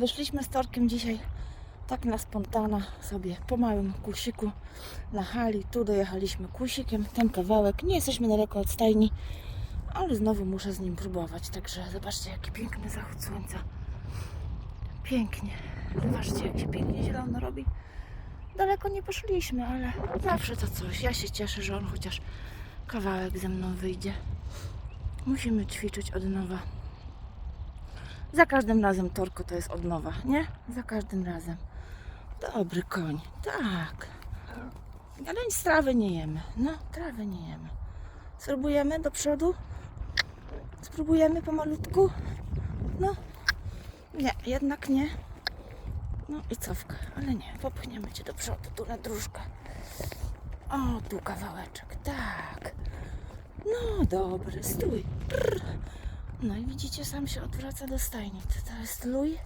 Wyszliśmy z Torkiem dzisiaj tak na spontana sobie po małym kusiku na hali. Tu dojechaliśmy kusikiem, ten kawałek. Nie jesteśmy daleko od stajni, ale znowu muszę z nim próbować. Także zobaczcie, jaki piękny zachód słońca. Pięknie. Zobaczcie, jak się pięknie zielono robi. Daleko nie poszliśmy, ale zawsze to coś. Ja się cieszę, że on chociaż kawałek ze mną wyjdzie. Musimy ćwiczyć od nowa. Za każdym razem Torko to jest od nowa, nie? Za każdym razem. Dobry koń, tak. Ale nic trawy nie jemy. No, trawy nie jemy. Spróbujemy do przodu? Spróbujemy pomalutku? No. Nie, jednak nie. No i cofka, ale nie, popchniemy cię do przodu, tu na dróżkę. O, tu kawałeczek, tak. No dobry, stój. Prr. No i widzicie, sam się odwraca do stajni. To, to jest luj.